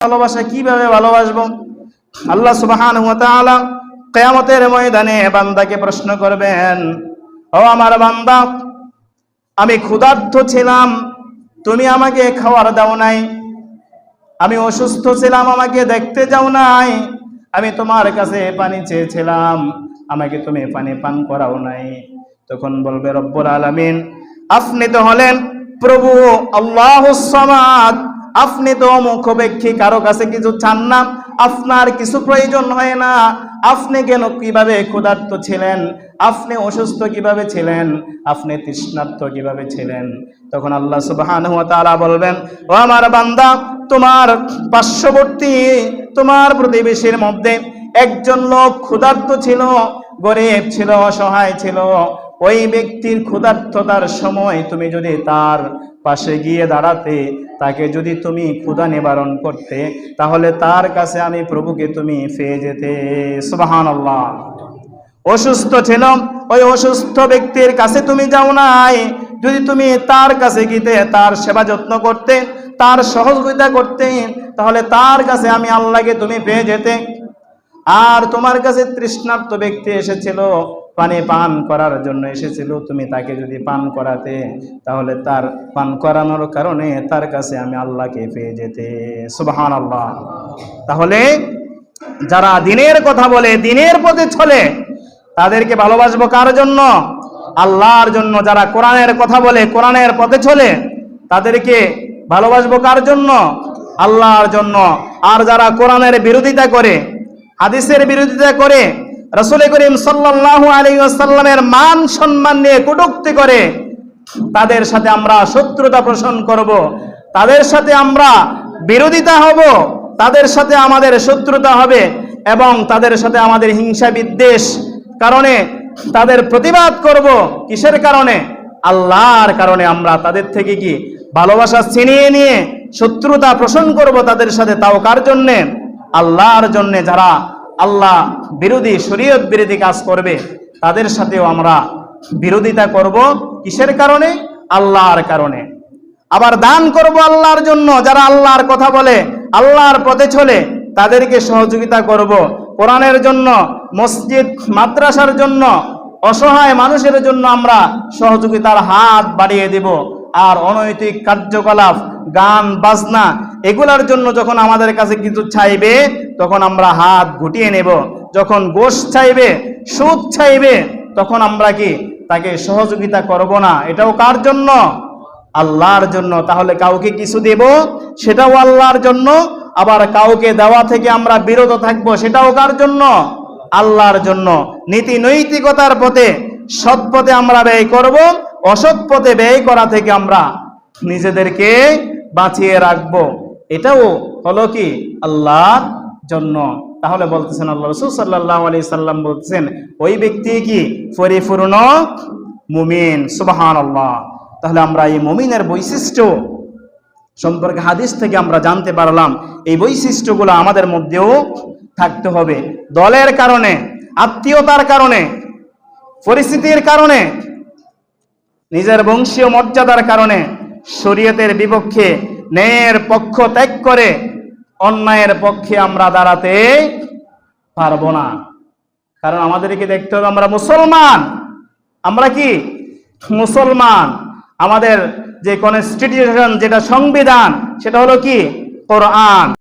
ভালোবাসা কীভাবে ভালোবাসবো? আল্লাহ সুবহান কেয়ামতের ময়দানে বান্দাকে প্রশ্ন করবেন, ও আমার বান্দা, আমি ক্ষুধার্ত ছিলাম, তুমি আমাকে খাওয়ার দাও নাই। আমি অসুস্থ ছিলাম, আমাকে দেখতে যাও নাই। আমি তোমার কাছে পানি চেয়েছিলাম, আমাকে তুমি পানি পান করাও নাই। তখন বলবে রব্বুল আলামিন, আপনি তো হলেন প্রভু আল্লাহ আপনি তো মুখবেক্ষী কারও কাছে কিছু চান না? আপনার কিছু প্রয়োজন হয় না। আপনি কেন কীভাবে ক্ষুধার্ত ছিলেন? আপনি অসুস্থ কীভাবে ছিলেন? আপনি তৃষ্ণার্থ কীভাবে ছিলেন? তখন আল্লাহ সুবহানাহু ওয়া তাআলা বলবেন, ও আমার বান্দা, তোমার পার্শ্ববর্তী, তোমার প্রতিবেশীর মধ্যে একজন লোক ক্ষুধার্ত ছিল, গরিব ছিল, অসহায় ছিল। ওই ব্যক্তির ক্ষুধার্ততার সময় তুমি যদি তার পাশে গিয়ে দাঁড়াতে তাকে যদি তুমি ক্ষুধা নিবারণ করতে, তাহলে তার কাছে আমি প্রভুকে তুমি পেয়ে যেতে। সুবহানাল্লাহ। অসুস্থ ছিল, ওই অসুস্থ ব্যক্তির কাছে তুমি যাও নাই। যদি তুমি তার কাছে গিতে তার সেবা যত্ন করতে, তার সহযোগিতা করতে, তাহলে তার কাছে আমি আল্লাহকে তুমি পেয়ে যেতে। আর তোমার কাছে তৃষ্ণার্ত ব্যক্তি এসেছিল পানি পান করার জন্য এসেছিল, তুমি তাকে যদি পান করাতে, তাহলে তার পান করানোর কারণে তার কাছে আমি আল্লাহকে পেয়ে যেতে। সুবহান আল্লাহ তাহলে যারা দিনের কথা বলে, দিনের পথে চলে, তাদেরকে ভালোবাসবো কার জন্য? আল্লাহর জন্য। যারা কোরআনের কথা বলে, কোরআনের পথে চলে, তাদেরকে ভালোবাসবো কার জন্য? আল্লাহর জন্য। আর যারা কোরআনের বিরোধিতা করে, হাদিসের বিরোধিতা করে রসুল করিম সাল্লাল্লাহু আলাইহি ওয়াসাল্লামের মান সম্মান নিয়ে কটূক্তি করে তাদের সাথে আমরা শত্রুতা পোষণ করব, তাদের সাথে আমরা বিরোধিতা হব, তাদের সাথে আমাদের শত্রুতা হবে এবং তাদের সাথে আমাদের হিংসা বিদ্বেষ কারণে তাদের প্রতিবাদ করব। কিসের কারণে? আল্লাহর কারণে আমরা তাদের থেকে কি ভালোবাসা ছিনিয়ে নিয়ে শত্রুতা পোষণ করব তাদের সাথে? তাও কার জন্যে? আল্লাহর জন্যে যারা আল্লাহ বিরোধী, শরীয়ত বিরোধী কাজ করবে, তাদের সাথেও আমরা বিরোধিতা করব। কিসের কারণে? আল্লাহর কারণে। আবার দান করব আল্লাহর জন্য। যারা আল্লাহর কথা বলে, আল্লাহর পথে চলে, তাদেরকে সহযোগিতা করব। কোরআনের জন্য, মসজিদ, মাদ্রাসার জন্য, অসহায় মানুষের জন্য আমরা সহযোগিতার হাত বাড়িয়ে দেব। আর অনৈতিক কার্যকলাপ, গান, বাজনা, এগুলার জন্য যখন আমাদের কাছে কিছু চাইবে তখন আমরা হাত গুটিয়ে নেব। যখন গোশ চাইবে সুদ চাইবে তখন আমরা কি তাকে সহযোগিতা করব না? এটাও কার জন্য? আল্লাহর জন্য। তাহলে কাউকে কিছু দেব? সেটাও আল্লাহর জন্য। আবার কাউকে দেওয়া থেকে আমরা বিরত থাকব, সেটাও কার জন্য? আল্লাহর জন্য। নীতি নৈতিকতার পথে, সৎ পথে আমরা ব্যয় করব, অসৎ পথে ব্যয় করা থেকে আমরা নিজেদেরকে বাঁচিয়ে রাখব। এটাও হলো কি? আল্লাহর জন্য। তাহলে বলতেছেন আল্লাহ রসুল সাল্লাহ আলি সাল্লাম বলতেছেন, ওই ব্যক্তি কি পরিপূর্ণ মুমিন? সুবাহান আল্লাহ তাহলে আমরা এই মুমিনের বৈশিষ্ট্য সম্পর্কে হাদিস থেকে আমরা জানতে পারলাম, এই বৈশিষ্ট্যগুলো আমাদের মধ্যেও থাকতে হবে। দলের কারণে, আত্মীয়তার কারণে, পরিস্থিতির কারণে, নিজের বংশীয় মর্যাদার কারণে, শরীয়তের বিপক্ষে, ন্যায়ের পক্ষ ত্যাগ করে অন্যায়ের পক্ষে আমরা দাঁড়াতে পারব না। কারণ আমাদেরকে দেখতে হবে আমরা মুসলমান। আমরা কি? মুসলমান। আমাদের যে কনস্টিটিউশন যেটা সংবিধান, সেটা হলো কি? কোরআন।